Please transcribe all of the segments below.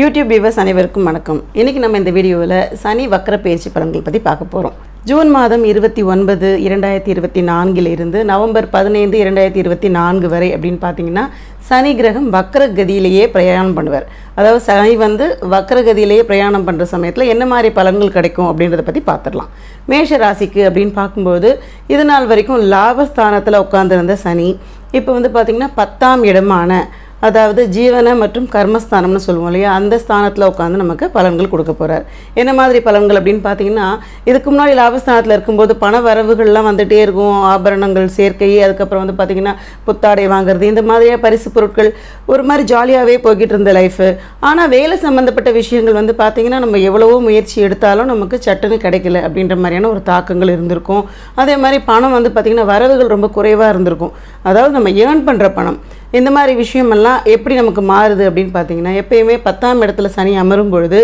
YouTube viewers அனைவருக்கும் வணக்கம். இன்னைக்கு நம்ம இந்த வீடியோவில் சனி வக்கர பயிற்சி பலன்கள் பற்றி பார்க்க போகிறோம் ஜூன் மாதம் இருபத்தி ஒன்பது இரண்டாயிரத்தி இருபத்தி நான்கில் இருந்து நவம்பர் பதினைந்து இரண்டாயிரத்தி இருபத்தி நான்கு வரை அப்படின்னு பார்த்தீங்கன்னா சனி கிரகம் வக்கரகதியிலேயே பிரயாணம் பண்ணுவார். அதாவது சனி வந்து வக்கரகதியிலேயே பிரயாணம் பண்ணுற சமயத்தில் என்ன மாதிரி பலன்கள் கிடைக்கும் அப்படின்றத பற்றி பார்த்துடலாம். மேஷ ராசிக்கு அப்படின்னு பார்க்கும்போது இது நாள் வரைக்கும் லாபஸ்தானத்தில் உட்காந்துருந்த சனி இப்போ வந்து பார்த்திங்கன்னா பத்தாம் இடமான அதாவது ஜீவன மற்றும் கர்மஸ்தானம்னு சொல்லுவோம் இல்லையா? அந்த ஸ்தானத்தில் உட்காந்து நமக்கு பலன்கள் கொடுக்க போகிறார் என்ன மாதிரி பலன்கள் அப்படின்னு பார்த்தீங்கன்னா இதுக்கு முன்னாடி லாபஸ்தானத்தில் இருக்கும்போது பண வரவுகள்லாம் வந்துகிட்டே இருக்கும். ஆபரணங்கள் சேர்க்கை அதுக்கப்புறம் வந்து பார்த்திங்கன்னா புத்தாடை வாங்குறது இந்த மாதிரியாக பரிசு பொருட்கள் ஒரு மாதிரி ஜாலியாகவே போய்கிட்டு இருந்த லைஃபு ஆனால் வேலை சம்மந்தப்பட்ட விஷயங்கள் வந்து பார்த்திங்கன்னா நம்ம எவ்வளவோ முயற்சி எடுத்தாலும் நமக்கு சட்டுன்னு கிடைக்கல அப்படின்ற மாதிரியான ஒரு தாக்கங்கள் இருந்திருக்கும். அதே மாதிரி பணம் வந்து பார்த்திங்கன்னா வரவுகள் ரொம்ப குறைவாக இருந்திருக்கும். அதாவது நம்ம ஏர்ன் பண்ணுற பணம். இந்த மாதிரி விஷயமெல்லாம் எப்படி நமக்கு மாறுது அப்படின்னு பார்த்தீங்கன்னா எப்பயுமே பத்தாம் இடத்துல சனி அமரும் பொழுது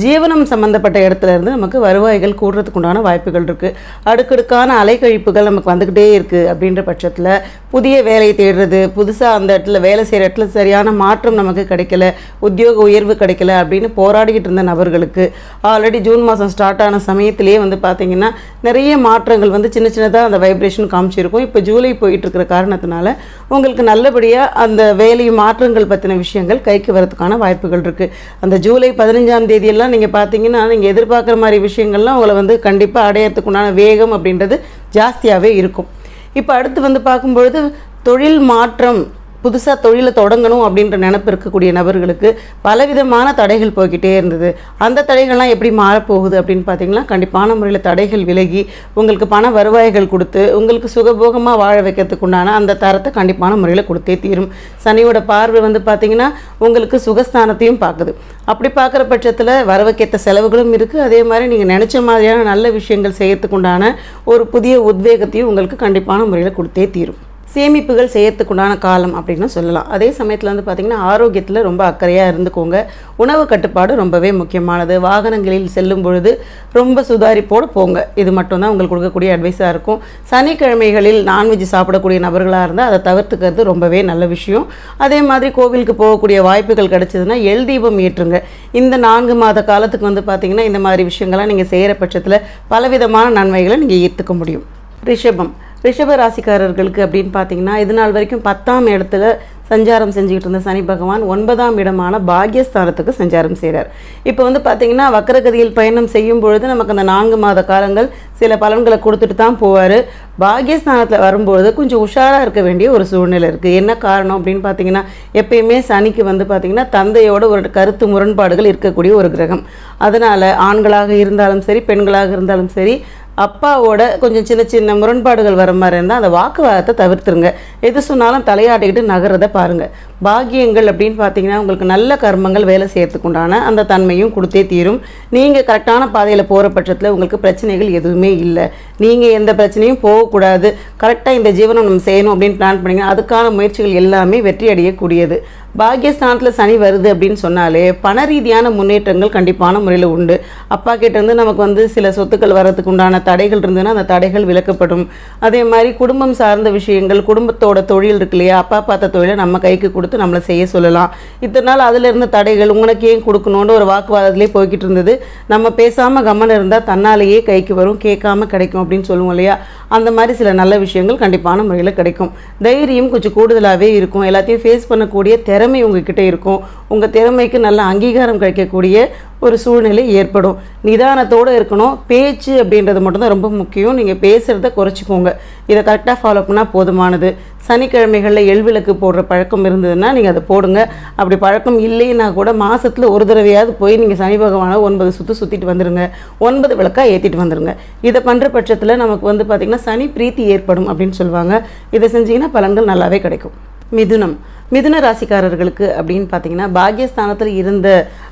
ஜீவனம் சம்மந்தப்பட்ட இடத்துல இருந்து நமக்கு வருவாய்கள் கூடுறதுக்கு உண்டான வாய்ப்புகள் இருக்குது அடுக்கடுக்கான அலைக்கழிப்புகள் நமக்கு வந்துக்கிட்டே இருக்குது அப்படின்ற பட்சத்தில் புதிய வேலையை தேடுறது புதுசாக அந்த இடத்துல வேலை செய்கிற இடத்துல சரியான மாற்றம் நமக்கு கிடைக்கல உத்தியோக உயர்வு கிடைக்கல அப்படின்னு போராடிக்கிட்டு இருந்த நபர்களுக்கு ஆல்ரெடி ஜூன் மாதம் ஸ்டார்ட் ஆன சமயத்திலேயே வந்து பார்த்திங்கன்னா நிறைய மாற்றங்கள் வந்து சின்ன சின்னதாக அந்த வைப்ரேஷன் காமிச்சிருக்கும். இப்போ ஜூலை போயிட்டுருக்கிற காரணத்தினால உங்களுக்கு நல்லபடியாக அந்த வேலை மாற்றங்கள் பற்றின விஷயங்கள் கைக்கு வரதுக்கான வாய்ப்புகள் இருக்குது அந்த ஜூலை பதினஞ்சாம் தேதியெல்லாம் நீங்கள் பார்த்தீங்கன்னா நீங்கள் எதிர்பார்க்குற மாதிரி விஷயங்கள்லாம் உங்களை வந்து கண்டிப்பாக அடையறதுக்கு உண்டான வேகம் அப்படின்றது ஜாஸ்தியாகவே இருக்கும். இப்போ அடுத்து வந்து பார்க்கும்பொழுது தொழில் மாற்றம் புதுசாக தொழிலை தொடங்கணும் அப்படின்ற நினப்பு இருக்கக்கூடிய நபர்களுக்கு பலவிதமான தடைகள் போய்கிட்டே இருந்தது. அந்த தடைகள்லாம் எப்படி மாறப்போகுது அப்படின்னு பார்த்தீங்கன்னா கண்டிப்பான முறையில் தடைகள் விலகி உங்களுக்கு பண வருவாய்கள் கொடுத்து உங்களுக்கு சுகபோகமாக வாழ வைக்கிறதுக்கு உண்டான அந்த தரத்தை கண்டிப்பான முறையில் கொடுத்தே தீரும். சனியோட பார்வை வந்து பார்த்தீங்கன்னா உங்களுக்கு சுகஸ்தானத்தையும் பார்க்குது. அப்படி பார்க்குற பட்சத்தில் வரவுக்கேற்ற செலவுகளும் இருக்குது அதே மாதிரி நீங்கள் நினச்ச மாதிரியான நல்ல விஷயங்கள் செய்யறதுக்குண்டான ஒரு புதிய உத்வேகத்தையும் உங்களுக்கு கண்டிப்பான முறையில் கொடுத்தே தீரும். சேமிப்புகள் செய்யறதுக்குண்டான காலம் அப்படின்னு சொல்லலாம். அதே சமயத்தில் வந்து பார்த்திங்கன்னா ஆரோக்கியத்தில் ரொம்ப அக்கறையாக இருந்துக்கோங்க. உணவு கட்டுப்பாடு ரொம்பவே முக்கியமானது. வாகனங்களில் செல்லும் பொழுது ரொம்ப சுதாரிப்போடு போங்க. இது மட்டும்தான் உங்களுக்கு கொடுக்கக்கூடிய அட்வைஸாக இருக்கும். சனிக்கிழமைகளில் நான்வெஜ் சாப்பிடக்கூடிய நபர்களாக இருந்தால் அதை தவிர்த்துக்கிறது ரொம்பவே நல்ல விஷயம். அதே மாதிரி கோவிலுக்கு போகக்கூடிய வாய்ப்புகள் கிடைச்சதுன்னா எல் தீபம் ஏற்றுங்க. இந்த நான்கு மாத காலத்துக்கு வந்து பார்த்திங்கன்னா இந்த மாதிரி விஷயங்கள்லாம் நீங்கள் செய்கிற பட்சத்தில் பலவிதமான நன்மைகளை நீங்கள் ஈர்த்துக்க முடியும். ரிஷபம். ரிஷப ராசிக்காரர்களுக்கு அப்படின்னு பார்த்தீங்கன்னா இது நாள் வரைக்கும் பத்தாம் இடத்துல சஞ்சாரம் செஞ்சுக்கிட்டு இருந்த சனி பகவான் ஒன்பதாம் இடமான பாக்யஸ்தானத்துக்கு சஞ்சாரம் செய்கிறார் இப்போ வந்து பார்த்தீங்கன்னா வக்கரகதியில் பயணம் செய்யும் பொழுது நமக்கு அந்த நான்கு மாத காலங்கள் சில பலன்களை கொடுத்துட்டு தான் போவார். பாக்யஸ்தானத்தில் வரும்பொழுது கொஞ்சம் உஷாராக இருக்க வேண்டிய ஒரு சூழ்நிலை இருக்குது என்ன காரணம் அப்படின்னு பார்த்தீங்கன்னா எப்பயுமே சனிக்கு வந்து பார்த்திங்கன்னா தந்தையோட ஒரு கருத்து முரண்பாடுகள் இருக்கக்கூடிய ஒரு கிரகம். அதனால் ஆண்களாக இருந்தாலும் சரி பெண்களாக இருந்தாலும் சரி அப்பாவோட கொஞ்சம் சின்ன சின்ன முரண்பாடுகள் வர மாதிரி இருந்தால் அந்த வாக்குவாதத்தை தவிர்த்துருங்க. எது சொன்னாலும் தலையாட்டிக்கிட்டு நகரதை பாருங்கள் பாக்கியங்கள் அப்படின்னு பார்த்தீங்கன்னா உங்களுக்கு நல்ல கர்மங்கள் வேலை செய்யறதுக்கு உண்டான அந்த தன்மையும் கொடுத்தே தீரும். நீங்கள் கரெக்டான பாதையில் போகிற பட்சத்தில் உங்களுக்கு பிரச்சனைகள் எதுவுமே இல்லை. நீங்கள் எந்த பிரச்சனையும் போகக்கூடாது. கரெக்டாக இந்த ஜீவனம் நம்ம செய்யணும் அப்படின்னு பிளான் பண்ணிங்கன்னா அதுக்கான முயற்சிகள் எல்லாமே வெற்றி அடையக்கூடியது. பாக்கியஸ்தானத்தில் சனி வருது அப்படின்னு சொன்னாலே பண ரீதியான முன்னேற்றங்கள் கண்டிப்பான முறையில் உண்டு. அப்பா கிட்டேருந்து நமக்கு வந்து சில சொத்துக்கள் வர்றதுக்கு உண்டான தடைகள் இருந்ததுன்னா அந்த தடைகள் விலக்கப்படும். அதே மாதிரி குடும்பம் சார்ந்த விஷயங்கள் குடும்பத்தோட தொழில் இருக்கு இல்லையா அப்பா பார்த்த தொழிலை நம்ம கைக்கு கொடுத்து நம்மளை செய்ய சொல்லலாம். இத்தனை நாள் அதில் இருந்த தடைகள் உனக்கு ஏன் கொடுக்கணும்னு ஒரு வாக்குவாதத்திலே போய்கிட்டு இருந்தது. நம்ம பேசாமல் கம்மன் இருந்தால் தன்னாலேயே கைக்கு வரும் கேட்காம கிடைக்கும் அப்படின்னு சொல்லுவோம் இல்லையா? அந்த மாதிரி சில நல்ல விஷயங்கள் கண்டிப்பான முறையில் கிடைக்கும். தைரியம் கொஞ்சம் கூடுதலாகவே இருக்கும். எல்லாத்தையும் ஃபேஸ் பண்ணக்கூடிய திறமை உங்ககிட்ட இருக்கும். உங்கள் திறமைக்கு நல்ல அங்கீகாரம் கிடைக்கக்கூடிய ஒரு சூழ்நிலை ஏற்படும். நிதானத்தோடு இருக்கணும். பேச்சு அப்படின்றது மட்டும்தான் ரொம்ப முக்கியம். நீங்கள் பேசுகிறத குறைச்சிக்கோங்க. இதை கரெக்டாக ஃபாலோ பண்ணால் போதுமானது. சனிக்கிழமைகளில் எள்விளக்கு போடுற பழக்கம் இருந்ததுன்னா நீங்கள் அதை போடுங்க. அப்படி பழக்கம் இல்லைன்னா கூட மாதத்தில் ஒரு தடவையாவது போய் நீங்கள் சனி பகவானை ஒன்பது சுற்று சுற்றிட்டு வந்துடுங்க ஒன்பது விளக்காக ஏற்றிட்டு வந்துடுங்க இதை பண்ணுற பட்சத்தில் நமக்கு வந்து பார்த்திங்கன்னா சனி பிரீத்தி ஏற்படும் அப்படின்னு சொல்லுவாங்க. இதை செஞ்சீங்கன்னா பலன்கள் நல்லாவே கிடைக்கும். மிதுனம். மிதுன ராசிக்காரர்களுக்கு அப்படின்னு பார்த்தீங்கன்னா பாக்யஸ்தானத்தில் இருந்த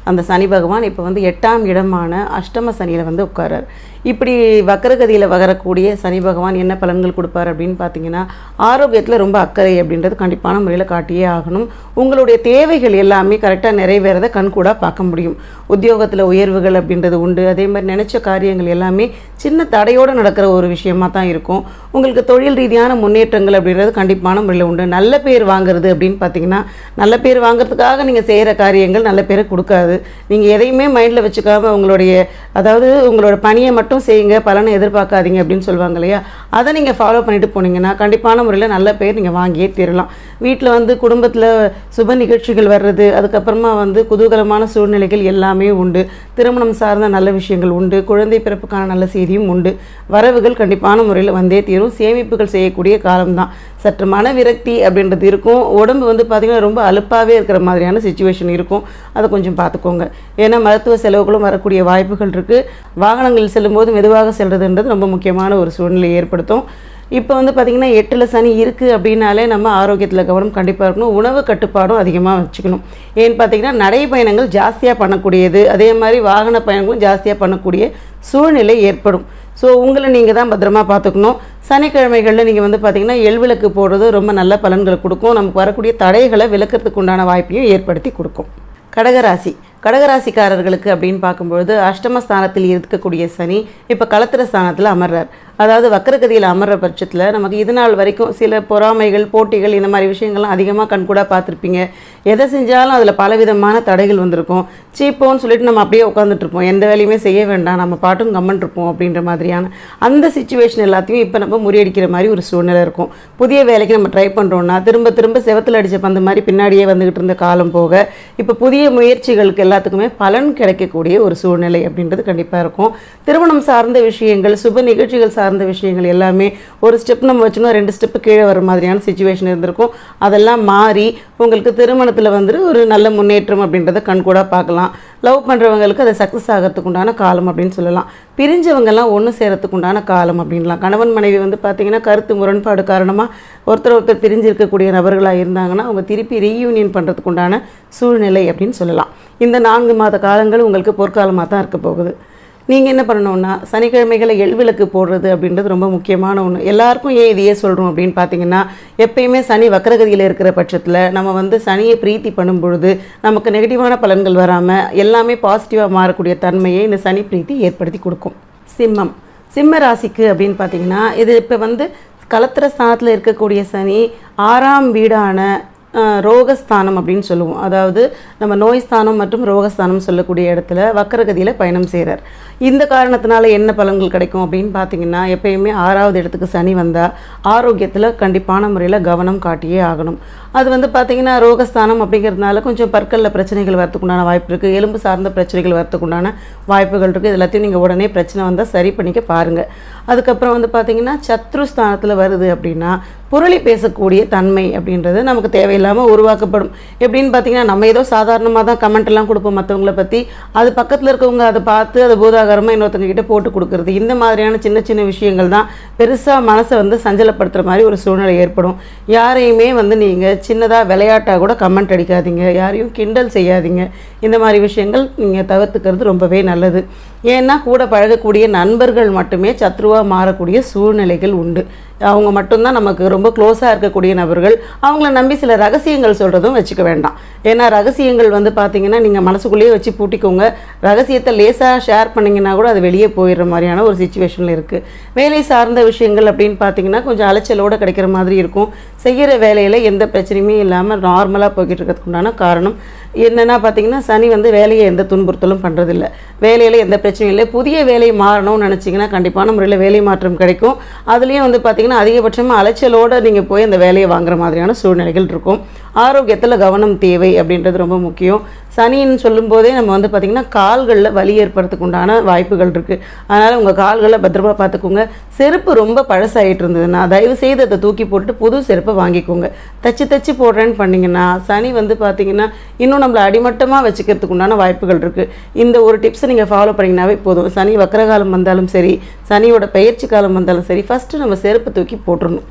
அந்த சனி பகவான் இப்போ வந்து எட்டாம் இடமான அஷ்டம சனியில் வந்து உட்காரார் இப்படி வக்கரகதியில் வகரக்கூடிய சனி பகவான் என்ன பலன்கள் கொடுப்பார் அப்படின்னு பார்த்தீங்கன்னா ஆரோக்கியத்தில் ரொம்ப அக்கறை அப்படின்றது கண்டிப்பான முறையில் காட்டியே ஆகணும். உங்களுடைய தேவைகள் எல்லாமே கரெக்டாக நிறைவேறதை கண்கூடாக பார்க்க முடியும். உத்தியோகத்தில் உயர்வுகள் அப்படின்றது உண்டு. அதே மாதிரி நினச்ச காரியங்கள் எல்லாமே சின்ன தடையோடு நடக்கிற ஒரு விஷயமாக தான் இருக்கும். உங்களுக்கு தொழில் ரீதியான முன்னேற்றங்கள் அப்படின்றது கண்டிப்பான முறையில் உண்டு. நல்ல பேர் வாங்குறது அப்படின்னு பார்த்தீங்கன்னா நல்ல பேர் வாங்குறதுக்காக நீங்கள் செய்கிற காரியங்கள் நல்ல பேரை கொடுக்காது. நீங்கள் எதையுமே மைண்டில் வச்சுக்காம உங்களுடைய அதாவது உங்களோட பணியை மட்டும் செய்யுங்க பலனை எதிர்பார்க்காதீங்க அப்படின்னு சொல்லுவாங்க இல்லையா? அதை நீங்கள் ஃபாலோ பண்ணிட்டு போனீங்கன்னா கண்டிப்பான முறையில் நல்ல பேர் நீங்கள் வாங்கியே தீரலாம். வீட்டில் வந்து குடும்பத்தில் சுப நிகழ்ச்சிகள் வர்றது அதுக்கப்புறமா வந்து குதூகலமான சூழ்நிலைகள் எல்லாமே உண்டு. திருமணம் சார்ந்த நல்ல விஷயங்கள் உண்டு. குழந்தை பிறப்புக்கான நல்ல செய்தியும் உண்டு. வரவுகள் கண்டிப்பான முறையில் வந்தே தீரும். சேமிப்புகள் செய்யக்கூடிய காலம்தான். சற்று மன விரக்தி அப்படின்றது இருக்கும். உடம்பு வந்து பார்த்திங்கன்னா ரொம்ப அலுப்பாகவே இருக்கிற மாதிரியான சுச்சுவேஷன் இருக்கும். அதை கொஞ்சம் பார்த்துக்கோங்க. ஏன்னா மருத்துவ செலவுகளும் வரக்கூடிய வாய்ப்புகள் இருக்குது வாகனங்களில் செல்லும்போது மெதுவாக செல்கிறதுன்றது ரொம்ப முக்கியமான ஒரு சூழ்நிலை ஏற்படுத்தும். இப்போ வந்து பார்த்திங்கன்னா எட்டில் சனி இருக்குது அப்படின்னாலே நம்ம ஆரோக்கியத்தில் கவனம் கண்டிப்பாக இருக்கணும். உணவு கட்டுப்பாடும் அதிகமாக வச்சுக்கணும். ஏன்னு பார்த்தீங்கன்னா நடைப்பயணங்கள் ஜாஸ்தியாக பண்ணக்கூடியது. அதே மாதிரி வாகன பயணங்களும் ஜாஸ்தியாக பண்ணக்கூடிய சூழ்நிலை ஏற்படும். ஸோ உங்களை நீங்கள் தான் பத்திரமா பார்த்துக்கணும். சனிக்கிழமைகளில் நீங்கள் வந்து பார்த்தீங்கன்னா எள்விளக்கு போடுறது ரொம்ப நல்ல பலன்களை கொடுக்கும். நமக்கு வரக்கூடிய தடைகளை விளக்கறதுக்கு உண்டான வாய்ப்பையும் ஏற்படுத்தி கொடுக்கும். கடகராசி. கடகராசிக்காரர்களுக்கு அப்படின்னு பார்க்கும்பொழுது அஷ்டமஸ்தானத்தில் இருக்கக்கூடிய சனி இப்போ களத்திர ஸ்தானத்தில் அமர்றார். அதாவது வக்கரகதியில் அமர்ற பட்சத்தில் நமக்கு இது நாள் வரைக்கும் சில பொறாமைகள் போட்டிகள் இந்த மாதிரி விஷயங்கள்லாம் அதிகமாக கண்கூடாக பார்த்துருப்பீங்க. எதை செஞ்சாலும் அதில் பலவிதமான தடைகள் வந்திருக்கும். சீப்போன்னு சொல்லிட்டு நம்ம அப்படியே உட்காந்துட்ருப்போம் எந்த வேலையுமே செய்ய வேண்டாம். நம்ம பாட்டும் கம்மன் இருப்போம் அப்படின்ற மாதிரியான அந்த சுச்சுவேஷன் எல்லாத்தையும் இப்போ நம்ம முறியடிக்கிற மாதிரி ஒரு சூழ்நிலை இருக்கும். புதிய வேலைக்கு நம்ம ட்ரை பண்ணுறோன்னா திரும்ப திரும்ப செவத்தில் அடித்த பந்த மாதிரி பின்னாடியே வந்துகிட்டு இருந்த காலம் போக இப்போ புதிய முயற்சிகளுக்கு எல்லாத்துக்குமே பலன் கிடைக்கக்கூடிய ஒரு சூழ்நிலை அப்படின்றது கண்டிப்பாக இருக்கும். திருமணம் சார்ந்த விஷயங்கள் சுப நிகழ்ச்சிகள் சார்ந்த விஷயங்கள் எல்லாமே ஒரு ஸ்டெப் நம்ம வச்சோம்னா ரெண்டு ஸ்டெப்பு கீழே வர மாதிரியான சுச்சுவேஷன் இருந்திருக்கும். அதெல்லாம் மாறி உங்களுக்கு திருமணத்தில் வந்து ஒரு நல்ல முன்னேற்றம் அப்படின்றத கண்கூடாக பார்க்கலாம். லவ் பண்ணுறவங்களுக்கு அது சக்ஸஸ் ஆகிறதுக்கு உண்டான காலம் அப்படின்னு சொல்லலாம். பிரிஞ்சவங்கெல்லாம் ஒன்று சேரத்துக்கு உண்டான காலம் அப்படின்லாம். கணவன் மனைவி வந்து பார்த்திங்கன்னா கருத்து முரண்பாடு காரணமாக ஒருத்தர் ஒருத்தர் பிரிஞ்சிருக்கக்கூடிய நபர்களாக இருந்தாங்கன்னா அவங்க திருப்பி ரீயூனியன் பண்ணுறதுக்கு உண்டான சூழ்நிலை அப்படின்னு சொல்லலாம். இந்த நான்கு மாத காலங்கள் உங்களுக்கு பொற்காலமாக தான் இருக்க போகுது. நீங்கள் என்ன பண்ணணும்னா சனிக்கிழமைகளை எள்விளக்கு போடுறது அப்படின்றது ரொம்ப முக்கியமான ஒன்று எல்லாருக்கும் ஏன் இதையே சொல்கிறோம் அப்படின்னு பார்த்தீங்கன்னா எப்பயுமே சனி வக்கரகதியில் இருக்கிற பட்சத்தில் நம்ம வந்து சனியை பிரீத்தி பண்ணும் பொழுது நமக்கு நெகட்டிவான பலன்கள் வராமல் எல்லாமே பாசிட்டிவாக மாறக்கூடிய தன்மையை இந்த சனி பிரீத்தி ஏற்படுத்தி கொடுக்கும். சிம்மம். சிம்ம ராசிக்கு அப்படின்னு பார்த்தீங்கன்னா இது இப்போ வந்து கலத்திர ஸ்தானத்தில் இருக்கக்கூடிய சனி ஆறாம் வீடான ரோகஸ்தானம் அப்படின்னு சொல்லுவோம். அதாவது நம்ம நோய் ஸ்தானம் மற்றும் ரோகஸ்தானம் சொல்லக்கூடிய இடத்துல வக்கரகதியில் பயணம் செய்கிறார் இந்த காரணத்தினால என்ன பலன்கள் கிடைக்கும் அப்படின்னு பார்த்தீங்கன்னா எப்பயுமே ஆறாவது இடத்துக்கு சனி வந்தால் ஆரோக்கியத்தில் கண்டிப்பான முறையில் கவனம் காட்டியே ஆகணும். அது வந்து பார்த்தீங்கன்னா ரோகஸ்தானம் அப்படிங்கிறதுனால கொஞ்சம் பற்களில் பிரச்சனைகள் வரத்துக்குண்டான வாய்ப்பு இருக்குது எலும்பு சார்ந்த பிரச்சனைகள் வரத்துக்குண்டான வாய்ப்புகள் இருக்குது இது எல்லாத்தையும் நீங்கள் உடனே பிரச்சனை வந்தால் சரி பண்ணிக்க பாருங்கள் அதுக்கப்புறம் வந்து பார்த்தீங்கன்னா சத்ருஸ்தானத்தில் வருது அப்படின்னா புரளி பேசக்கூடிய தன்மை அப்படின்றது நமக்கு தேவையில்லாமல் உருவாக்கப்படும். எப்படின்னு பார்த்தீங்கன்னா நம்ம ஏதோ சாதாரணமாக தான் கமெண்ட் எல்லாம் கொடுப்போம் மற்றவங்கள பற்றி அது பக்கத்தில் இருக்கவங்க அதை பார்த்து அதை பூதாகரமாக இன்னொருத்தங்க கிட்ட போட்டு கொடுக்குறது. இந்த மாதிரியான சின்ன சின்ன விஷயங்கள் தான் பெருசாக மனசை வந்து சஞ்சலப்படுத்துகிற மாதிரி ஒரு சூழ்நிலை ஏற்படும். யாரையுமே வந்து நீங்கள் சின்னதாக விளையாட்டாக கூட கமெண்ட் அடிக்காதீங்க. யாரையும் கிண்டல் செய்யாதீங்க. இந்த மாதிரி விஷயங்கள் நீங்கள் தவிர்த்துக்கிறது ரொம்பவே நல்லது. ஏன்னா கூட பழகக்கூடிய நண்பர்கள் மட்டுமே சத்ருவாக மாறக்கூடிய சூழ்நிலைகள் உண்டு. அவங்க மட்டும்தான் நமக்கு ரொம்ப க்ளோஸாக இருக்கக்கூடிய நபர்கள். அவங்கள நம்பி சில ரகசியங்கள் சொல்கிறதும் வச்சுக்க வேண்டாம். ஏன்னா ரகசியங்கள் வந்து பார்த்தீங்கன்னா நீங்கள் மனசுக்குள்ளேயே வச்சு பூட்டிக்கோங்க. ரகசியத்தை லேசாக ஷேர் பண்ணிங்கன்னா கூட அது வெளியே போயிடுற மாதிரியான ஒரு சுச்சுவேஷனில் இருக்குது வேலை சார்ந்த விஷயங்கள் அப்படின்னு பார்த்தீங்கன்னா கொஞ்சம் அலைச்சலோடு கிடைக்கிற மாதிரி இருக்கும். செய்கிற வேலையில் எந்த பிரச்சனையுமே இல்லாமல் நார்மலாக போய்கிட்டு இருக்கிறதுக்கு உண்டான காரணம் என்னென்னா பார்த்தீங்கன்னா சனி வந்து வேலையை எந்த துன்புறுத்தலும் பண்ணுறதில்ல வேலையில் எந்த பிரச்சனையும் இல்லை. புதிய வேலை மாறணும்னு நினச்சிங்கன்னா கண்டிப்பான முறையில் வேலை மாற்றம் கிடைக்கும். அதுலேயும் வந்து பார்த்திங்கன்னா அதிகபட்சமாக அலைச்சலோடு நீங்கள் போய் அந்த வேலையை வாங்குற மாதிரியான சூழ்நிலைகள் இருக்கும். ஆரோக்கியத்தில் கவனம் தேவை அப்படின்றது ரொம்ப முக்கியம். சனின்னு சொல்லும்போதே நம்ம வந்து பார்த்திங்கன்னா கால்களில் வலி ஏற்படுறதுக்கு உண்டான வாய்ப்புகள் இருக்குது அதனால் உங்கள் கால்களை பத்திரமா பார்த்துக்கோங்க செருப்பு ரொம்ப பழசாகிட்டு இருந்ததுன்னா தயவு செய்து அதை தூக்கி போட்டுட்டு புது செருப்பை வாங்கிக்கோங்க. தச்சு தச்சு போடுறேன்னு பண்ணிங்கன்னா சனி வந்து பார்த்திங்கன்னா இன்னும் நம்மளை அடிமட்டமாக வச்சுக்கிறதுக்கு உண்டான வாய்ப்புகள் இருக்குது இந்த ஒரு டிப்ஸை நீங்கள் ஃபாலோ பண்ணிங்கனாவே போதும். சனி வக்கரகாலம் வந்தாலும் சரி சனியோட பயிற்சி காலம் வந்தாலும் சரி ஃபஸ்ட்டு நம்ம செருப்பு தூக்கி போட்டுடணும்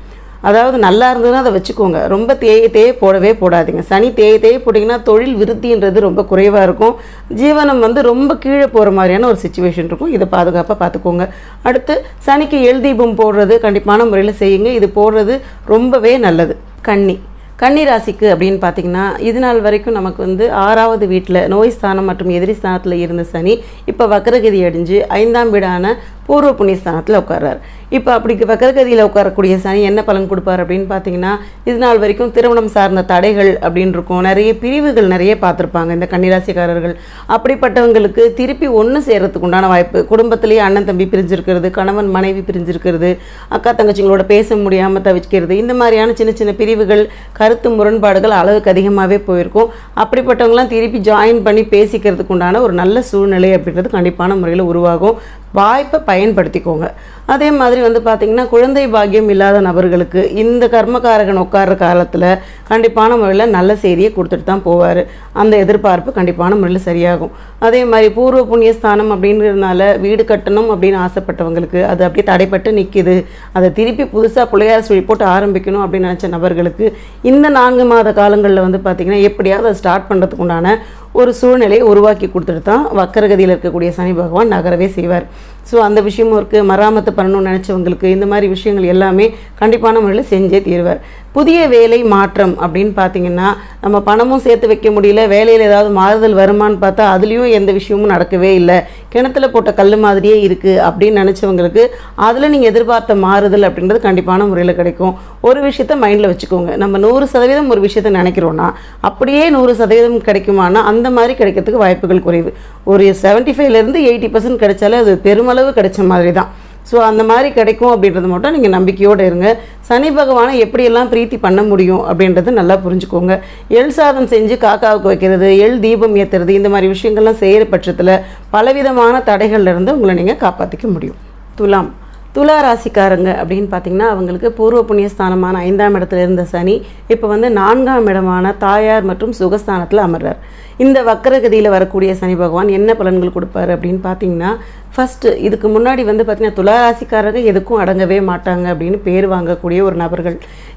அதாவது நல்லா இருந்ததுன்னா அதை வச்சுக்கோங்க. ரொம்ப தேயத்தையே போடவே போடாதீங்க. சனி தேயத்தையே போட்டிங்கன்னா தொழில் விருத்தின்றது ரொம்ப குறைவாக இருக்கும். ஜீவனம் வந்து ரொம்ப கீழே போகிற மாதிரியான ஒரு சுச்சுவேஷன் இருக்கும். இதை பாதுகாப்பாக பார்த்துக்கோங்க அடுத்து சனிக்கு எல் தீபம் போடுறது கண்டிப்பான முறையில் செய்யுங்க. இது போடுறது ரொம்பவே நல்லது. கண்ணி கன்னி ராசிக்கு அப்படின்னு பார்த்தீங்கன்னா இது நாள் வரைக்கும் நமக்கு வந்து ஆறாவது வீட்டில் நோய் ஸ்தானம் மற்றும் எதிரி ஸ்தானத்தில் இருந்த சனி இப்போ வக்கரகதி அடைஞ்சு ஐந்தாம் வீடான பூர்வ புண்ணிய ஸ்தானத்தில் உட்கார்றார். இப்போ அப்படி வக்கரகதியில் உட்காரக்கூடிய சனி என்ன பலன் கொடுப்பார் அப்படின்னு பார்த்தீங்கன்னா இது நாள் வரைக்கும் திருமணம் சார்ந்த தடைகள் அப்படின்னு இருக்கும். நிறைய பிரிவுகள் நிறைய பார்த்துருப்பாங்க இந்த கன்னிராசிக்காரர்கள். அப்படிப்பட்டவங்களுக்கு திருப்பி ஒன்று சேர்கிறதுக்கு உண்டான வாய்ப்பு. குடும்பத்திலேயே அண்ணன் தம்பி பிரிஞ்சிருக்கிறது கணவன் மனைவி பிரிஞ்சிருக்கிறது அக்கா தங்கச்சிங்களோட பேச முடியாமல் தவிக்கிறது இந்த மாதிரியான சின்ன சின்ன பிரிவுகள் கருத்து முரண்பாடுகள் அளவுக்கு அதிகமாகவே போயிருக்கும். அப்படிப்பட்டவங்களாம் திருப்பி ஜாயின் பண்ணி பேசிக்கிறதுக்கு உண்டான ஒரு நல்ல சூழ்நிலை அப்படின்றது கண்டிப்பான முறையில் உருவாகும். வாய்ப்பை பயன்படுத்திக்கோங்க. அதே மாதிரி வந்து பார்த்திங்கன்னா குழந்தை பாக்கியம் இல்லாத நபர்களுக்கு இந்த கர்மகாரகன் உட்கார்ற காலத்தில் கண்டிப்பான முறையில் நல்ல செய்தியை கொடுத்துட்டு தான் போவார். அந்த எதிர்பார்ப்பு கண்டிப்பான முறையில் சரியாகும். அதே மாதிரி பூர்வ புண்ணிய ஸ்தானம் அப்படிங்கிறதுனால வீடு கட்டணும் அப்படின்னு ஆசைப்பட்டவங்களுக்கு அது அப்படியே தடைப்பட்டு நிற்கிது அதை திருப்பி புதுசாக பிள்ளையார் சுழி போட்டு ஆரம்பிக்கணும் அப்படின்னு நினச்ச நபர்களுக்கு இந்த நான்கு மாத காலங்களில் வந்து பார்த்திங்கன்னா எப்படியாவது அதை ஸ்டார்ட் பண்ணுறதுக்கு உண்டான ஒரு சூழ்நிலையை உருவாக்கி கொடுத்துட்டு தான் வக்கரகதியில் இருக்கக்கூடிய சனி பகவான் நகரவே செய்வார். ஸோ அந்த விஷயமும் இருக்குது மராமத்து பண்ணணும்னு நினச்சவங்களுக்கு இந்த மாதிரி விஷயங்கள் எல்லாமே கண்டிப்பான முறையில் செஞ்சே தீர்வார். புதிய வேலை மாற்றம் அப்படின்னு பார்த்தீங்கன்னா நம்ம பணமும் சேர்த்து வைக்க முடியல. வேலையில் ஏதாவது மாறுதல் வருமான்னு பார்த்தா அதுலேயும் எந்த விஷயமும் நடக்கவே இல்லை. கிணத்துல போட்ட கல் மாதிரியே இருக்குது அப்படின்னு நினச்சவங்களுக்கு அதில் நீங்கள் எதிர்பார்த்த மாறுதல் அப்படின்றது கண்டிப்பான முறையில் கிடைக்கும். ஒரு விஷயத்த மைண்டில் வச்சுக்கோங்க. நம்ம நூறு சதவீதம் ஒரு விஷயத்த நினைக்கிறோன்னா அப்படியே நூறு சதவீதம் கிடைக்குமானா அந்த மாதிரி கிடைக்கிறதுக்கு வாய்ப்புகள் குறைவு. ஒரு செவன்ட்டி ஃபைவ்லேருந்து எயிட்டி பர்சன்ட் கிடைச்சாலே அது பெருமளவு கிடைச்ச மாதிரி தான் ஸோ அந்த மாதிரி கிடைக்கும் அப்படின்றது மட்டும் நீங்கள் நம்பிக்கையோடு இருங்க. சனி பகவானை எப்படியெல்லாம் பிரீத்தி பண்ண முடியும் அப்படின்றது நல்லா புரிஞ்சுக்கோங்க. எள் சாதம் செஞ்சு காக்காவுக்கு வைக்கிறது எள் தீபம் ஏற்றுறது இந்த மாதிரி விஷயங்கள்லாம் செய்கிற பட்சத்தில் பலவிதமான தடைகள்ல இருந்து உங்களை நீங்கள் காப்பாற்றிக்க முடியும். துலாம் துலா ராசிக்காரங்க அப்படின்னு பார்த்தீங்கன்னா அவங்களுக்கு பூர்வ புண்ணியஸ்தானமான ஐந்தாம் இடத்துல இருந்த சனி இப்போ வந்து நான்காம் இடமான தாயார் மற்றும் சுகஸ்தானத்தில் அமர்றார். இந்த வக்கரகதியில் வரக்கூடிய சனி பகவான் என்ன பலன்கள் கொடுப்பாரு அப்படின்னு பார்த்தீங்கன்னா ஃபஸ்ட்டு இதுக்கு முன்னாடி வந்து பார்த்தீங்கன்னா துளாராசிக்காரங்க எதுக்கும் அடங்கவே மாட்டாங்க அப்படின்னு பேர் வாங்கக்கூடிய ஒரு நபர்கள்.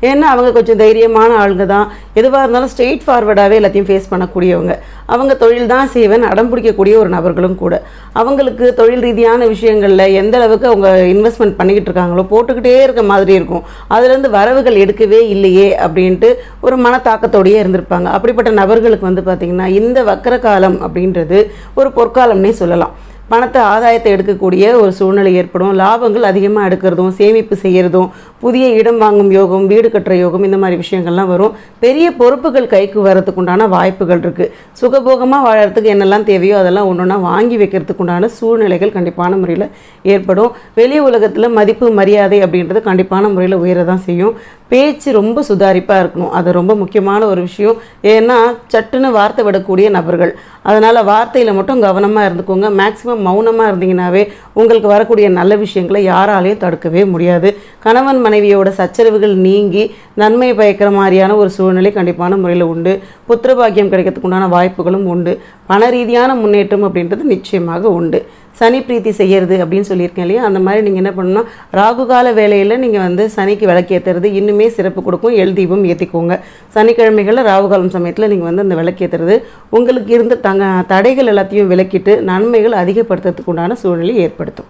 ஏன்னா அவங்க கொஞ்சம் தைரியமான ஆளுங்க தான் எதுவாக இருந்தாலும் ஸ்ட்ரெயிட் ஃபார்வர்டாகவே எல்லாத்தையும் ஃபேஸ் பண்ணக்கூடியவங்க. அவங்க தொழில் தான் செய்வேன் அடம் பிடிக்கக்கூடிய ஒரு நபர்களும் கூட. அவங்களுக்கு தொழில் ரீதியான விஷயங்களில் எந்த அளவுக்கு அவங்க இன்வெஸ்ட்மெண்ட் பண்ணிக்கிட்டு இருக்காங்களோ போட்டுக்கிட்டே இருக்க மாதிரி இருக்கும். அதுலேருந்து வரவுகள் எடுக்கவே இல்லையே அப்படின்ட்டு ஒரு மனத்தாக்கத்தோடையே இருந்திருப்பாங்க. அப்படிப்பட்ட நபர்களுக்கு வந்து பார்த்திங்கன்னா இந்த வக்கர காலம் அப்படின்றது ஒரு பொற்காலம்னே சொல்லலாம். பணத்தை ஆதாயத்தை எடுக்கக்கூடிய ஒரு சூழ்நிலை ஏற்படும். லாபங்கள் அதிகமாக எடுக்கிறதும் சேமிப்பு செய்கிறதும் புதிய இடம் வாங்கும் யோகம் வீடு கட்டுற யோகம் இந்த மாதிரி விஷயங்கள்லாம் வரும். பெரிய பொறுப்புகள் கைக்கு வரதுக்கு உண்டான வாய்ப்புகள் இருக்குது சுகபோகமாக வாழறதுக்கு என்னெல்லாம் தேவையோ அதெல்லாம் ஒன்று ஒன்றா வாங்கி வைக்கிறதுக்கு உண்டான சூழ்நிலைகள் கண்டிப்பான முறையில் ஏற்படும். வெளி உலகத்தில் மதிப்பு மரியாதை அப்படின்றது கண்டிப்பான முறையில் உயர தான் செய்யும். பேச்சு ரொம்ப சுதாரிப்பாக இருக்கணும். அது ரொம்ப முக்கியமான ஒரு விஷயம். ஏன்னா சட்டுன்னு வார்த்தை விடக்கூடிய நபர்கள். அதனால் வார்த்தையில் மட்டும் கவனமாக இருந்துக்கோங்க. மேக்ஸிமம் மௌனமாக இருந்தீங்கன்னாவே உங்களுக்கு வரக்கூடிய நல்ல விஷயங்களை யாராலையும் தடுக்கவே முடியாது. கணவன் மனைவியோட சச்சரவுகள் நீங்கி நன்மை பயக்கிற மாதிரியான ஒரு சூழ்நிலை கண்டிப்பான முறையில் உண்டு. புத்திரபாகியம் கிடைக்கிறதுக்கு உண்டான வாய்ப்புகளும் உண்டு. மன ரீதியான முன்னேற்றம் அப்படின்றது நிச்சயமாக உண்டு. சனி பிரீத்தி செய்கிறது அப்படின்னு சொல்லியிருக்கேன் இல்லையா? அந்த மாதிரி நீங்கள் என்ன பண்ணணும்னா ராகுகால வேலையில் நீங்கள் வந்து சனிக்கு விளக்கேற்றுறது இன்னுமே சிறப்பு கொடுக்கும் எல் தீபம் ஏற்றிக்கோங்க சனிக்கிழமைகளில் ராகுகாலம் சமயத்தில் நீங்கள் வந்து அந்த விளக்கேற்றுறது உங்களுக்கு இருந்த தங்க தடைகள் எல்லாத்தையும் விலக்கிட்டு நன்மைகள் அதிகப்படுத்துறதுக்கு உண்டான சூழ்நிலை ஏற்படுத்தும்.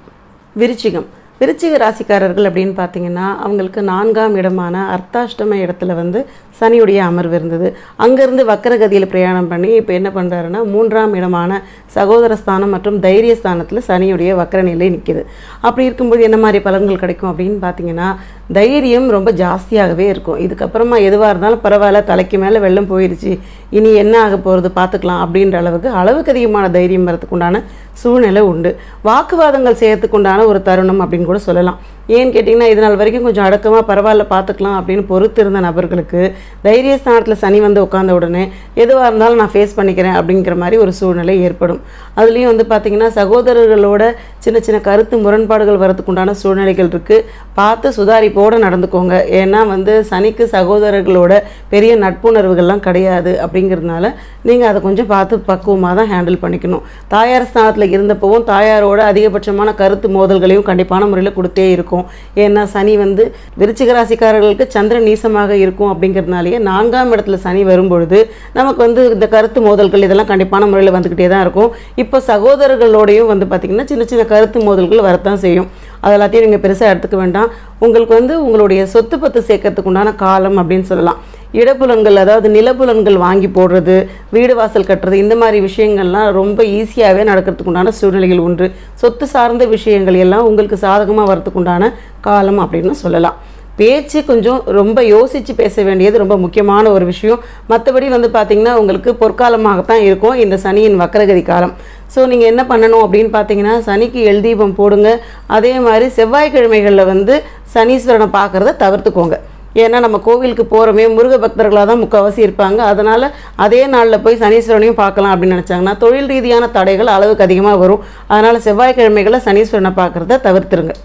விருச்சிகம். விருச்சிக ராசிக்காரர்கள் அப்படின்னு பார்த்தீங்கன்னா அவங்களுக்கு நான்காம் இடமான அர்த்தாஷ்டம இடத்துல வந்து சனியுடைய அமர்வு இருந்தது. அங்கேருந்து வக்கரகதியில் பிரயாணம் பண்ணி இப்போ என்ன பண்ணுறாருன்னா மூன்றாம் இடமான சகோதர ஸ்தானம் மற்றும் தைரிய ஸ்தானத்தில் சனியுடைய வக்கர நிலை நிற்கிது அப்படி இருக்கும்போது என்ன மாதிரி பலன்கள் கிடைக்கும் அப்படின்னு பார்த்தீங்கன்னா தைரியம் ரொம்ப ஜாஸ்தியாகவே இருக்கும். இதுக்கப்புறமா எதுவாக இருந்தாலும் பரவாயில்ல தலைக்கு மேலே வெள்ளம் போயிடுச்சு இனி என்ன ஆக போகிறது பார்த்துக்கலாம் அப்படின்ற அளவுக்கு அளவுக்கு அதிகமான தைரியம் வரதுக்கு உண்டான சூழ்நிலை உண்டு. வாக்குவாதங்கள் செய்யறதுக்கு உண்டான ஒரு தருணம் அப்படின்னு கூட சொல்லலாம். ஏன்னு கேட்டிங்கன்னா இது நாள் வரைக்கும் கொஞ்சம் அடக்கமாக பரவாயில்ல பார்த்துக்கலாம் அப்படின்னு பொறுத்து இருந்த நபர்களுக்கு தைரிய ஸ்தானத்தில் சனி வந்து உட்காந்த உடனே எதுவாக இருந்தாலும் நான் ஃபேஸ் பண்ணிக்கிறேன் அப்படிங்கிற மாதிரி ஒரு சூழ்நிலை ஏற்படும். அதுலேயும் வந்து பார்த்திங்கன்னா சகோதரர்களோட சின்ன சின்ன கருத்து முரண்பாடுகள் வரதுக்குண்டான சூழ்நிலைகள் இருக்குது பார்த்து சுதாரிப்போடு நடந்துக்கோங்க. ஏன்னா வந்து சனிக்கு சகோதரர்களோட பெரிய நட்புணர்வுகள்லாம் கிடையாது அப்படிங்கிறதுனால நீங்கள் அதை கொஞ்சம் பார்த்து பக்குவமாக தான் ஹேண்டில் பண்ணிக்கணும். தாயார் ஸ்தானத்தில் இருந்தப்பவும் தாயாரோட அதிகபட்சமான கருத்து மோதல்களையும் கண்டிப்பான முறையில் கொடுத்தே இருக்கும் இருக்கும். ஏன்னா சனி வந்து விருச்சிக ராசிக்காரர்களுக்கு சந்திரன் நீசமாக இருக்கும் அப்படிங்கிறதுனாலேயே நான்காம் இடத்துல சனி வரும்பொழுது நமக்கு வந்து இந்த கருத்து மோதல்கள் இதெல்லாம் கண்டிப்பான முறையில் வந்துக்கிட்டே தான் இருக்கும். இப்போ சகோதரர்களோடையும் வந்து பார்த்திங்கன்னா சின்ன சின்ன கருத்து மோதல்கள் வரத்தான் செய்யும். அது எல்லாத்தையும் நீங்கள் பெருசாக எடுத்துக்க வேண்டாம். உங்களுக்கு வந்து உங்களுடைய சொத்து பத்து சேர்க்கறதுக்கு உண்டான காலம் அப்படின்னு சொல்லலாம். இடப்புலன்கள் அதாவது நிலப்புலன்கள் வாங்கி போடுறது வீடு வாசல் கட்டுறது இந்த மாதிரி விஷயங்கள்லாம் ரொம்ப ஈஸியாகவே நடக்கிறதுக்கு உண்டான சூழ்நிலைகள் உண்டு. சொத்து சார்ந்த விஷயங்கள் எல்லாம் உங்களுக்கு சாதகமாக வரத்துக்கு உண்டான காலம் அப்படின்னு சொல்லலாம். பேச்சு கொஞ்சம் ரொம்ப யோசித்து பேச வேண்டியது ரொம்ப முக்கியமான ஒரு விஷயம். மற்றபடி வந்து பார்த்திங்கன்னா உங்களுக்கு பொற்காலமாகத்தான் இருக்கும் இந்த சனியின் வக்கரகதி காலம். ஸோ நீங்கள் என்ன பண்ணணும் அப்படின்னு பார்த்தீங்கன்னா சனிக்கு எல் தீபம் போடுங்க. அதே மாதிரி செவ்வாய்க்கிழமைகளில் வந்து சனீஸ்வரனை பார்க்குறத தவிர்த்துக்கோங்க. ஏன்னா நம்ம கோவிலுக்கு போகிறோமே முருக பக்தர்களாக தான் முக்கால்வாசி இருப்பாங்க. அதனால் அதே நாளில் போய் சனீஸ்வரனையும் பார்க்கலாம் அப்படின்னு நினச்சாங்கன்னா தொழில் ரீதியான தடைகள் அளவுக்கு அதிகமாக வரும். அதனால் செவ்வாய்க்கிழமைகளை சனீஸ்வரனை பார்க்குறத தவிர்த்துருங்க.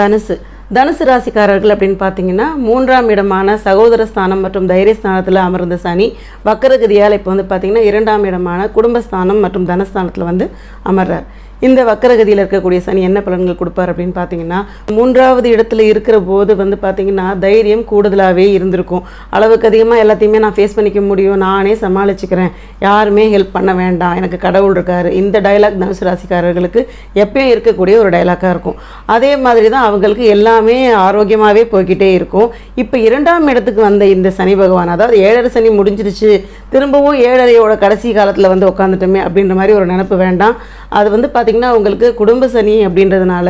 தனுசு. தனுசு ராசிக்காரர்கள் அப்படின்னு பார்த்தீங்கன்னா மூன்றாம் இடமான சகோதர ஸ்தானம் மற்றும் தைரிய ஸ்தானத்தில் அமர்ந்த சனி வக்கரகதியால் இப்போ வந்து பார்த்திங்கன்னா இரண்டாம் இடமான குடும்பஸ்தானம் மற்றும் தனஸ்தானத்தில் வந்து அமர்றார். இந்த வக்கரகதியில் இருக்கக்கூடிய சனி என்ன பலன்கள் கொடுப்பார் அப்படின்னு பார்த்தீங்கன்னா மூன்றாவது இடத்துல இருக்கிற போது வந்து பார்த்தீங்கன்னா தைரியம் கூடுதலாகவே இருந்திருக்கும். அளவுக்கு அதிகமாக எல்லாத்தையுமே நான் ஃபேஸ் பண்ணிக்க முடியும். நானே சமாளிச்சுக்கிறேன். யாருமே ஹெல்ப் பண்ண வேண்டாம். எனக்கு கடவுள் இருக்கார். இந்த டைலாக் தனுசு ராசிக்காரர்களுக்கு எப்பயும் இருக்கக்கூடிய ஒரு டைலாக்காக இருக்கும். அதே மாதிரி தான் அவங்களுக்கு எல்லாமே ஆரோக்கியமாகவே போய்கிட்டே இருக்கும். இப்போ இரண்டாம் இடத்துக்கு வந்த இந்த சனி பகவான் அதாவது ஏழரை சனி முடிஞ்சிருச்சு. திரும்பவும் ஏழரையோட கடைசி காலத்தில் வந்து உட்காந்துட்டோமே அப்படின்ற மாதிரி ஒரு நினப்பு வேண்டாம். அது வந்து பார்த்திங்கன்னா உங்களுக்கு குடும்ப சனி அப்படின்றதுனால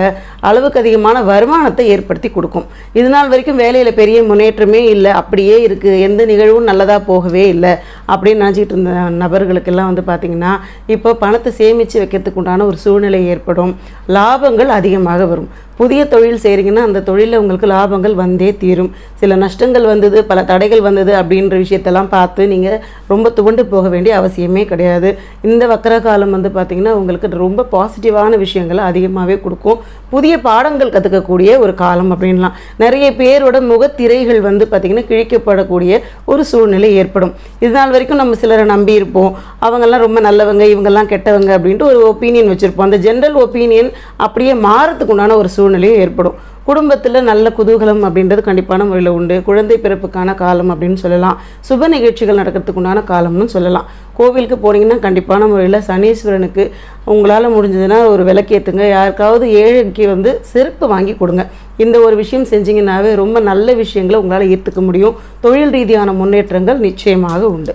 அளவுக்கு அதிகமான வருமானத்தை ஏற்படுத்தி கொடுக்கும். இது நாள் வரைக்கும் வேலையில் பெரிய முன்னேற்றமே இல்லை. அப்படியே இருக்குது எந்த நிகழ்வும் நல்லதாக போகவே இல்லை. அப்படின்னு நினச்சிக்கிட்டு இருந்த நபர்களுக்கெல்லாம் வந்து பார்த்திங்கன்னா இப்போ பணத்தை சேமித்து வைக்கிறதுக்கு உண்டான ஒரு சூழ்நிலை ஏற்படும். லாபங்கள் அதிகமாக வரும். புதிய தொழில் செய்கிறீங்கன்னா அந்த தொழிலில் உங்களுக்கு லாபங்கள் வந்தே தீரும். சில நஷ்டங்கள் வந்தது பல தடைகள் வந்தது அப்படின்ற விஷயத்தெல்லாம் பார்த்து நீங்கள் ரொம்ப துவண்டு போக வேண்டிய அவசியமே கிடையாது. இந்த வக்கர காலம் வந்து பார்த்திங்கன்னா உங்களுக்கு ரொம்ப பாசிட்டிவான விஷயங்களை அதிகமாகவே கொடுக்கும். புதிய பாடங்கள் கற்றுக்கக்கூடிய ஒரு காலம் அப்படின்லாம். நிறைய பேரோட முகத்திரைகள் வந்து பார்த்திங்கன்னா கிழிக்கப்படக்கூடிய ஒரு சூழ்நிலை ஏற்படும். இது நாள் வரைக்கும் நம்ம சிலரை நம்பி இருப்போம். அவங்கெல்லாம் ரொம்ப நல்லவங்க இவங்கெல்லாம் கெட்டவங்க அப்படின்ட்டு ஒரு ஒப்பீனியன் வச்சுருப்போம். அந்த ஜென்ரல் ஒப்பீனியன் அப்படியே மாறத்துக்கு உண்டான ஒரு சூழ்நிலையும் ஏற்படும். குடும்பத்தில் நல்ல குதூகலம் அப்படின்றது கண்டிப்பான முறையில் உண்டு. குழந்தை பிறப்புக்கான காலம் அப்படின்னு சொல்லலாம். சுப நிகழ்ச்சிகள் நடக்கிறதுக்கு உண்டான காலம்னு சொல்லலாம். கோவிலுக்கு போனீங்கன்னா கண்டிப்பான முறையில் சனீஸ்வரனுக்கு உங்களால் முடிஞ்சதுன்னா ஒரு விளக்கேற்றுங்க யாருக்காவது ஏழைக்கு வந்து செருப்பு வாங்கி கொடுங்க. இந்த ஒரு விஷயம் செஞ்சீங்கன்னாவே ரொம்ப நல்ல விஷயங்களை உங்களால் ஈர்த்துக்க முடியும். தொழில் ரீதியான முன்னேற்றங்கள் நிச்சயமாக உண்டு.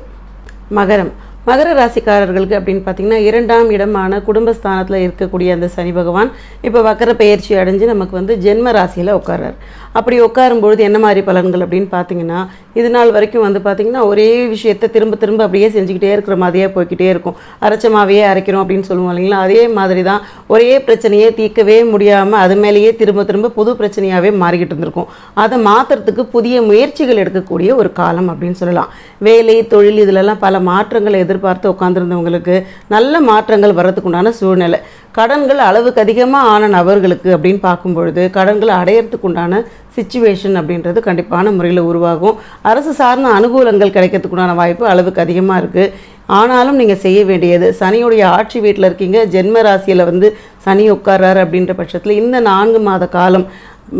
மகரம். மகர ராசிக்காரர்களுக்கு அப்படின்னு பார்த்தீங்கன்னா இரண்டாம் இடமான குடும்பஸ்தானத்தில் இருக்கக்கூடிய அந்த சனி பகவான் இப்போ வக்கர பயிற்சி அடைஞ்சு நமக்கு வந்து ஜென்ம ராசியில் உட்கார்றார். அப்படி உட்காரும்பொழுது என்ன மாதிரி பலன்கள் அப்படின்னு பார்த்தீங்கன்னா இது நாள் வரைக்கும் வந்து பார்த்தீங்கன்னா ஒரே விஷயத்தை திரும்ப திரும்ப அப்படியே செஞ்சுக்கிட்டே இருக்கிற மாதிரியே போய்க்கிட்டே இருக்கும். அரைச்ச மாவையே அரைக்கிறோம் அப்படின்னு சொல்லுவோம் இல்லைங்களா? அதே மாதிரி தான் ஒரே பிரச்சனையே தீர்க்கவே முடியாமல் அது மேலேயே திரும்ப திரும்ப புது பிரச்சனையாகவே மாறிக்கிட்டு இருந்திருக்கும். அதை மாற்றுறதுக்கு புதிய முயற்சிகள் எடுக்கக்கூடிய ஒரு காலம் அப்படின்னு சொல்லலாம். வேலை தொழில் இதிலெல்லாம் பல மாற்றங்களை எதிர்பார்த்து உட்காந்துருந்தவங்களுக்கு நல்ல மாற்றங்கள் வர்றதுக்கு உண்டான சூழ்நிலை. கடன்கள் அளவுக்கு அதிகமாக ஆன நபர்களுக்கு அப்படின்னு பார்க்கும்பொழுது கடன்களை அடையிறதுக்குண்டான சுச்சுவேஷன் அப்படின்றது கண்டிப்பான முறையில் உருவாகும். அரசு சார்ந்த அனுகூலங்கள் கிடைக்கிறதுக்குண்டான வாய்ப்பு அளவுக்கு அதிகமாக இருக்குது ஆனாலும் நீங்கள் செய்ய வேண்டியது சனியுடைய ஆட்சி வீட்டில் இருக்கீங்க ஜென்ம ராசியில் வந்து சனி உட்கார்றாரு அப்படின்ற பட்சத்தில் இந்த நான்கு மாத காலம்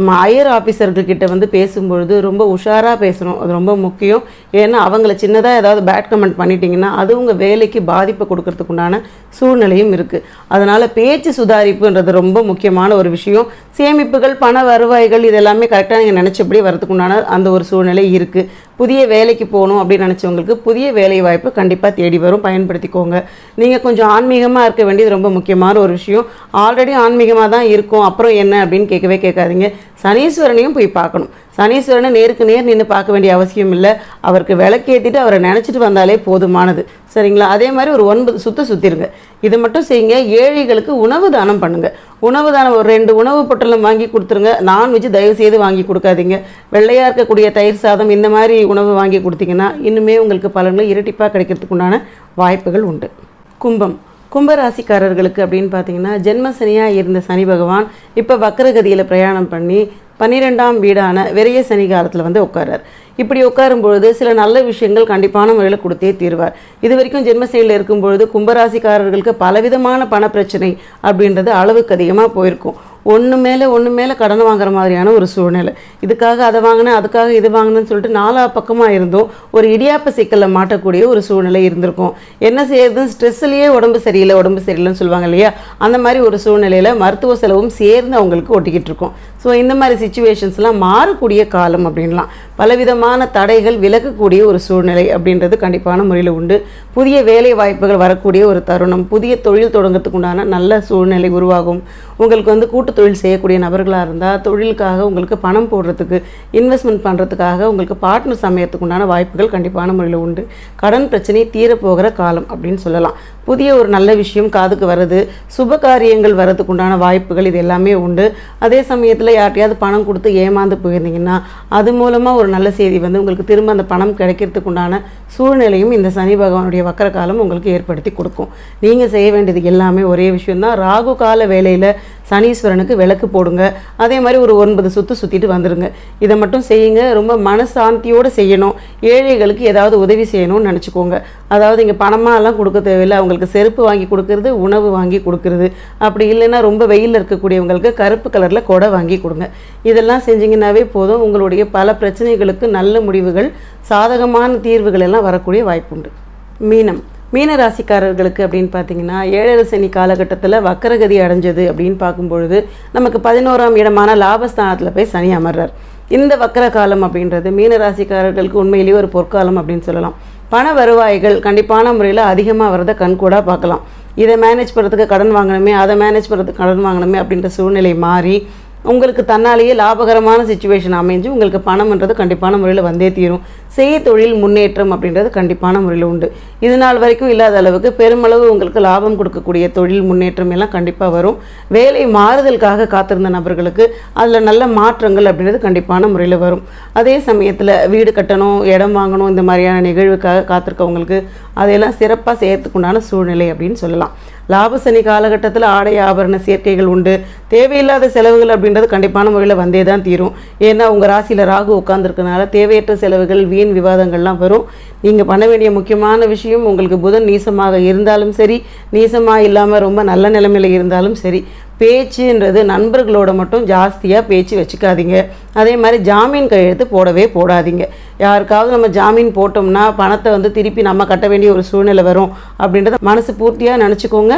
ஹையர் ஆஃபீஸர்கள்கிட்ட வந்து பேசும்பொழுது ரொம்ப உஷாராக பேசணும். அது ரொம்ப முக்கியம். ஏன்னா அவங்கள சின்னதாக ஏதாவது பேட் கமெண்ட் பண்ணிட்டீங்கன்னா அது உங்கள் வேலைக்கு பாதிப்பை கொடுக்கறதுக்கு உண்டான சூழ்நிலையும் இருக்குது அதனால் பேச்சு சுதாரிப்புன்றது ரொம்ப முக்கியமான ஒரு விஷயம். சேமிப்புகள் பண வருவாய்கள் இதெல்லாமே கரெக்டாக நீங்கள் நினச்சபடி வரதுக்குண்டான அந்த ஒரு சூழ்நிலை இருக்குது புதிய வேலைக்கு போகணும் அப்படின்னு நினச்சவங்களுக்கு புதிய வேலை வாய்ப்பு கண்டிப்பாக தேடி வரும். பயன்படுத்திக்கோங்க. நீங்கள் கொஞ்சம் ஆன்மீகமாக இருக்க வேண்டியது ரொம்ப முக்கியமான ஒரு விஷயம். ஆல்ரெடி ஆன்மீகமாக தான் இருக்கும். அப்புறம் என்ன அப்படின்னு கேட்கவே கேட்காதீங்க. சனீஸ்வரனையும் போய் பார்க்கணும். சனீஸ்வரனை நேருக்கு நேர் நின்று பார்க்க வேண்டிய அவசியம் இல்லை. அவருக்கு விளக்கேற்றிட்டு அவரை நினச்சிட்டு வந்தாலே போதுமானது. சரிங்களா? அதே மாதிரி ஒரு ஒன்பது சுத்த சுற்றிருங்க இதை மட்டும் செய்யுங்க. ஏழைகளுக்கு உணவு தானம் பண்ணுங்க. உணவு தானம் ஒரு ரெண்டு உணவு பொட்டலம் வாங்கி கொடுத்துருங்க. நான்வெஜ் தயவு செய்து வாங்கி கொடுக்காதீங்க. வெள்ளையாக இருக்கக்கூடிய தயிர் சாதம் இந்த மாதிரி உணவு வாங்கி கொடுத்தீங்கன்னா இன்னுமே உங்களுக்கு பலன்கள் இரட்டிப்பாக கிடைக்கிறதுக்கு உண்டான வாய்ப்புகள் உண்டு. கும்பம். கும்பராசிக்காரர்களுக்கு அப்படின்னு பார்த்தீங்கன்னா ஜென்ம சனியாக இருந்த சனி பகவான் இப்போ வக்கரகதியில் பிரயாணம் பண்ணி பன்னிரெண்டாம் வீடான விரைய சனி காலத்தில் வந்து உட்காரார் இப்படி உட்காரும் பொழுது சில நல்ல விஷயங்கள் கண்டிப்பான முறையில் கொடுத்தே தீர்வார். இது வரைக்கும் ஜென்மசனியில் இருக்கும் பொழுது கும்பராசிக்காரர்களுக்கு பலவிதமான பண பிரச்சனை அப்படின்றது அளவுக்கு அதிகமாக போயிருக்கும். ஒன்று மேலே ஒன்று மேலே கடன் வாங்குற மாதிரியான ஒரு சூழ்நிலை. இதுக்காக அதை வாங்கினேன் அதுக்காக இது வாங்கினேன்னு சொல்லிட்டு நாலா பக்கமாக இருந்தும் ஒரு இடியாப்ப சிக்கலில் மாட்டக்கூடிய ஒரு சூழ்நிலை இருந்திருக்கும். என்ன செய்யறது ஸ்ட்ரெஸ்லேயே உடம்பு சரியில்லை உடம்பு சரியில்லைன்னு சொல்லுவாங்க இல்லையா? அந்த மாதிரி ஒரு சூழ்நிலையில் மருத்துவ செலவும் சேர்ந்து அவங்களுக்கு ஒட்டிக்கிட்டு இருக்கும். ஸோ இந்த மாதிரி சுச்சுவேஷன்ஸ்லாம் மாறக்கூடிய காலம் அப்படின்லாம். பலவிதமான தடைகள் விலகக்கூடிய ஒரு சூழ்நிலை அப்படின்றது கண்டிப்பான முறையில் உண்டு. புதிய வேலை வாய்ப்புகள் வரக்கூடிய ஒரு தருணம் புதிய தொழில் தொடங்கிறதுக்கு உண்டான நல்ல சூழ்நிலை உருவாகும். உங்களுக்கு வந்து கூட்டு தொழில் செய்யக்கூடிய நபர்களாக இருந்தால் தொழிலுக்காக உங்களுக்கு பணம் போடுறதுக்கு இன்வெஸ்ட்மெண்ட் பண்ணுறதுக்காக உங்களுக்கு பார்ட்னர் சமயத்துக்கு உண்டான வாய்ப்புகள் கண்டிப்பான முறையில் உண்டு. கடன் பிரச்சனை தீரப்போகிற காலம் அப்படின்னு சொல்லலாம். புதிய ஒரு நல்ல விஷயம் காதுக்கு வருது. சுப காரியங்கள் வர்றதுக்கு உண்டான வாய்ப்புகள் இது எல்லாமே உண்டு. அதே சமயத்தில் யார்ட்டையாவது பணம் கொடுத்து ஏமாந்து போயிருந்தீங்கன்னா அது மூலமாக ஒரு நல்ல செய்தி வந்து உங்களுக்கு திரும்ப அந்த பணம் கிடைக்கிறதுக்கு உண்டான சூழ்நிலையும் இந்த சனி பகவானுடைய வக்கர காலம் உங்களுக்கு ஏற்படுத்தி கொடுக்கும். நீங்கள் செய்ய வேண்டியது எல்லாமே ஒரே விஷயம்தான். ராகு கால வேலையில் சனீஸ்வரனுக்கு விளக்கு போடுங்க. அதே மாதிரி ஒரு ஒன்பது சுற்று சுற்றிட்டு வந்துடுங்க இதை மட்டும் செய்யுங்க. ரொம்ப மனசாந்தியோடு செய்யணும். ஏழைகளுக்கு ஏதாவது உதவி செய்யணும்னு நினச்சிக்கோங்க. அதாவது இங்கே பணமாலாம் கொடுக்க தேவையில்லை. அவங்களுக்கு செருப்பு வாங்கி கொடுக்கறது உணவு வாங்கி கொடுக்கறது. அப்படி இல்லைன்னா ரொம்ப வெயிலில் இருக்கக்கூடியவங்களுக்கு கருப்பு கலரில் கொடை வாங்கி கொடுங்க. இதெல்லாம் செஞ்சீங்கன்னாவே போதும். உங்களுடைய பல பிரச்சனைகளுக்கு நல்ல முடிவுகள் சாதகமான தீர்வுகள் எல்லாம் வரக்கூடிய வாய்ப்புண்டு. மீனம். மீனராசிக்காரர்களுக்கு அப்படின்னு பார்த்தீங்கன்னா ஏழரை சனி காலகட்டத்தில் வக்கரகதி அடைஞ்சது அப்படின்னு பார்க்கும்பொழுது நமக்கு பதினோராம் இடமான லாபஸ்தானத்தில் போய் சனி அமர்றார். இந்த வக்கர காலம் அப்படின்றது மீன ராசிக்காரர்களுக்கு உண்மையிலேயே ஒரு பொற்காலம் அப்படின்னு சொல்லலாம். பண வருவாய்கள் கண்டிப்பான முறையில் அதிகமாக வரதை கண்கூடாக பார்க்கலாம். இதை மேனேஜ் பண்ணுறதுக்கு கடன் வாங்கணுமே அதை மேனேஜ் பண்ணுறதுக்கு கடன் வாங்கணுமே அப்படின்ற சூழ்நிலை மாறி உங்களுக்கு தன்னாலேயே லாபகரமான சுச்சுவேஷன் அமைஞ்சு உங்களுக்கு பணம்ன்றது கண்டிப்பான முறையில் வந்தே தீரும். செய்ய தொழில் முன்னேற்றம் அப்படின்றது கண்டிப்பான முறையில் உண்டு. இது நாள் வரைக்கும் இல்லாத அளவுக்கு பெருமளவு உங்களுக்கு லாபம் கொடுக்கக்கூடிய தொழில் முன்னேற்றம் எல்லாம் கண்டிப்பாக வரும். வேலை மாறுதலுக்காக காத்திருந்த நபர்களுக்கு அதில் நல்ல மாற்றங்கள் அப்படின்றது கண்டிப்பான முறையில் வரும். அதே சமயத்தில் வீடு கட்டணும் இடம் வாங்கணும் இந்த மாதிரியான நிகழ்வுக்காக காத்திருக்கவங்களுக்கு அதையெல்லாம் சிறப்பாக செய்யறதுக்குண்டான சூழ்நிலை அப்படின்னு சொல்லலாம். லாபசனி காலகட்டத்தில் ஆடை ஆபரண சேர்க்கைகள் உண்டு. தேவையில்லாத செலவுகள் அப்படின்றது கண்டிப்பான முறையில் வந்தே தான் தீரும். ஏன்னா உங்கள் ராசியில் ராகு உட்காந்துருக்கனால தேவையற்ற செலவுகள் வீண் விவாதங்கள்லாம் வரும். நீங்கள் பண்ண வேண்டிய முக்கியமான விஷயம் உங்களுக்கு புதன் நீசமாக இருந்தாலும் சரி நீசமாக இல்லாமல் ரொம்ப நல்ல நிலைமையில் இருந்தாலும் சரி. பேச்சுன்றது நண்பர்களோட மட்டும் ஜாஸ்தியாக பேச்சு வச்சுக்காதீங்க. அதே மாதிரி ஜாமீன் கையெழுத்து போடவே போடாதீங்க. யாருக்காவது நம்ம ஜாமீன் போட்டோம்னா பணத்தை வந்து திருப்பி நம்ம கட்ட வேண்டிய ஒரு சூழ்நிலை வரும் அப்படின்றத மனசு பூர்த்தியாக நினச்சிக்கோங்க.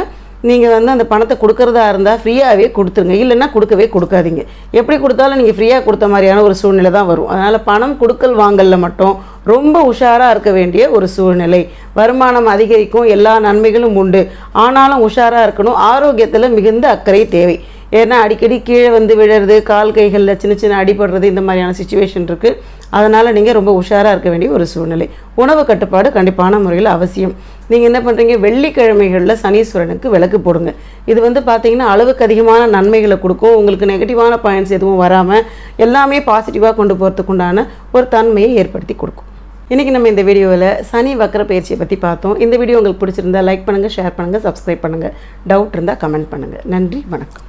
நீங்கள் வந்து அந்த பணத்தை கொடுக்கறதா இருந்தால் ஃப்ரீயாகவே கொடுத்துருங்க. இல்லைன்னா கொடுக்கவே கொடுக்காதீங்க. எப்படி கொடுத்தாலும் நீங்கள் ஃப்ரீயாக கொடுத்த மாதிரியான ஒரு சூழ்நிலை தான் வரும். அதனால் பணம் கொடுக்கல் வாங்கலில் மட்டும் ரொம்ப உஷாராக இருக்க வேண்டிய ஒரு சூழ்நிலை. வருமானம் அதிகரிக்கும். எல்லா நன்மைகளும் உண்டு. ஆனாலும் உஷாராக இருக்கணும். ஆரோக்கியத்தில் மிகுந்த அக்கறை தேவை. ஏன்னா அடிக்கடி கீழே வந்து விழுறது கால் கைகளில் சின்ன சின்ன அடிபடுறது இந்த மாதிரியான சுச்சுவேஷன் இருக்குது அதனால் நீங்கள் ரொம்ப உஷாராக இருக்க வேண்டிய ஒரு சூழ்நிலை. உணவு கட்டுப்பாடு கண்டிப்பான முறையில் அவசியம். நீங்கள் என்ன பண்ணுறீங்க வெள்ளிக்கிழமைகளில் சனீஸ்வரனுக்கு விளக்கு போடுங்க. இது வந்து பார்த்தீங்கன்னா அளவுக்கு அதிகமான நன்மைகளை கொடுக்கும். உங்களுக்கு நெகட்டிவான பாயிண்ட்ஸ் எதுவும் வராமல் எல்லாமே பாசிட்டிவாக கொண்டு போகிறதுக்கு உண்டான ஒரு தன்மையை ஏற்படுத்தி கொடுக்கும். இன்றைக்கி நம்ம இந்த வீடியோவில் சனி வக்கர பயிற்சியை பற்றி பார்த்தோம். இந்த வீடியோ உங்களுக்கு பிடிச்சிருந்தா லைக் பண்ணுங்கள் ஷேர் பண்ணுங்கள் சப்ஸ்கிரைப் பண்ணுங்கள் டவுட் இருந்தால் கமெண்ட் பண்ணுங்கள் நன்றி வணக்கம்.